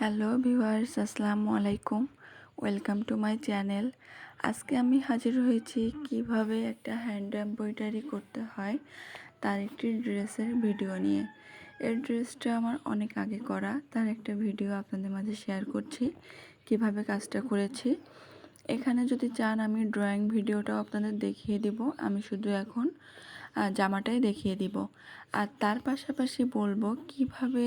Hello viewers, আসসালামু আলাইকুম। Welcome to my channel. আজকে আমি হাজির হয়েছি কীভাবে একটা হ্যান্ড এমব্রয়ডারি করতে হয় তার একটি ড্রেসের ভিডিও নিয়ে। এই ড্রেসটা আমার অনেক আগে করা, তার একটা ভিডিও আপনাদের মাঝে শেয়ার করছি, কীভাবে কাজটা করেছি। এখানে যদি চান আমি ড্রয়িং ভিডিওটাও আপনাদের দেখিয়ে দিব। আমি শুধু এখন জামাটাই দেখিয়ে দিব। আর তার পাশাপাশি বলব কীভাবে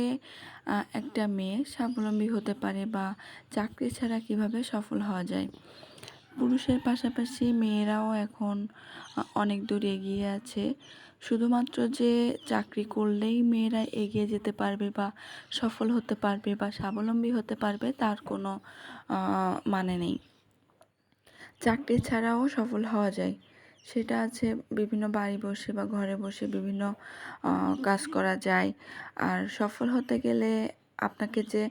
একটা মেয়ে স্বাবলম্বী হতে পারে বা চাকরি ছাড়া কীভাবে সফল হওয়া যায়। পুরুষের পাশাপাশি মেয়েরাও এখন অনেক দূর এগিয়ে আছে। শুধুমাত্র যে চাকরি করলেই মেয়েরা এগিয়ে যেতে পারবে বা সফল হতে পারবে বা স্বাবলম্বী হতে পারবে তার কোনো মানে নেই। চাকরি ছাড়াও সফল হওয়া যায়। সেটা আছে বিভিন্ন বাড়ি বসে বা ঘরে বসে বিভিন্ন কাজ করা যায়। আর সফল হতে গেলে আপনাকে যে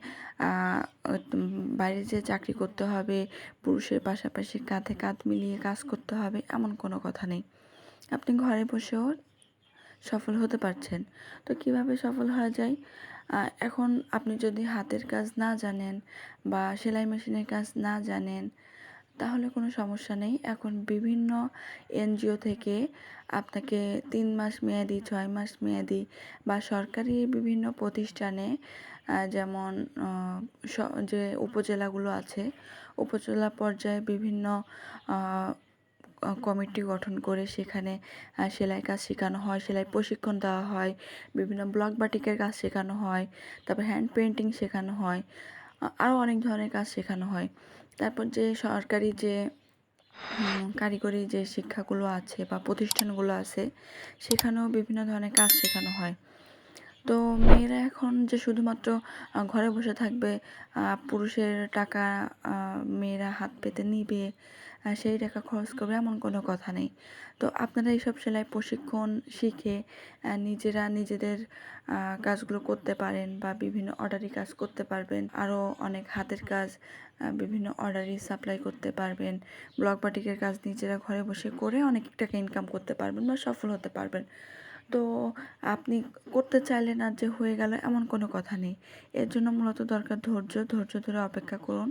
বাইরে যে চাকরি করতে হবে, পুরুষের পাশাপাশি কাঁধে কাঁধ মিলিয়ে কাজ করতে হবে, এমন কোনো কথা নেই। আপনি ঘরে বসেও সফল হতে পারছেন। তো কীভাবে সফল হওয়া যায়? এখন আপনি যদি হাতের কাজ না জানেন বা সেলাই মেশিনের কাজ না জানেন তাহলে কোনো সমস্যা নেই। এখন বিভিন্ন এনজিও থেকে আপনাকে তিন মাস মেয়াদি, ছয় মাস মেয়াদি বা সরকারি বিভিন্ন প্রতিষ্ঠানে যেমন যে উপজেলাগুলো আছে, উপজেলা পর্যায়ে বিভিন্ন কমিটি গঠন করে সেখানে সেলাই কাজ শেখানো হয়, সেলাই প্রশিক্ষণ দেওয়া হয়, বিভিন্ন ব্লক বাটিকের কাজ শেখানো হয়, তারপর হ্যান্ড পেন্টিং শেখানো হয়। আরও অনেক ধরনের কাজ শেখানো হয়। তারপর যে সরকারি যে কারিগরি যে শিক্ষাগুলো আছে বা প্রতিষ্ঠানগুলো আছে, সেখানেও বিভিন্ন ধরনের কাজ শেখানো হয়। তো মেয়েরা এখন যে শুধুমাত্র ঘরে বসে থাকবে পুরুষের টাকা মেয়েরা হাত পেতে নিবে সেই টাকা খরচ করবে এমন কোনো কথা নেই। তো আপনারা এইসব সেলাই প্রশিক্ষণ শিখে নিজেরা নিজেদের কাজগুলো করতে পারেন বা বিভিন্ন অর্ডারি কাজ করতে পারবেন। আরও অনেক হাতের কাজ বিভিন্ন অর্ডারি সাপ্লাই করতে পারবেন। ব্লক বাটিকের কাজ নিজেরা ঘরে বসে করে অনেক টাকা ইনকাম করতে পারবেন বা সফল হতে পারবেন। তো আপনি করতে চাইলেন আর যে হয়ে গেল এমন কোনো কথা নেই। এর জন্য মূলত দরকার ধৈর্য। ধৈর্য ধরে অপেক্ষা করুন।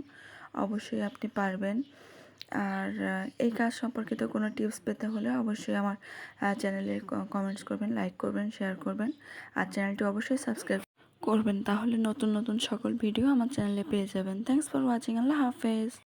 অবশ্যই আপনি পারবেন। আর এই কাজ সম্পর্কিত কোনো টিপস পেতে হলে অবশ্যই আমার চ্যানেলে কমেন্টস করবেন লাইক করবেন শেয়ার করবেন। আর চ্যানেলটি অবশ্যই সাবস্ক্রাইব করবেন। তাহলে নতুন নতুন সকল ভিডিও আমার চ্যানেলে পেয়ে যাবেন। থ্যাংকস ফর ওয়াচিং আল্লাহ হাফেজ।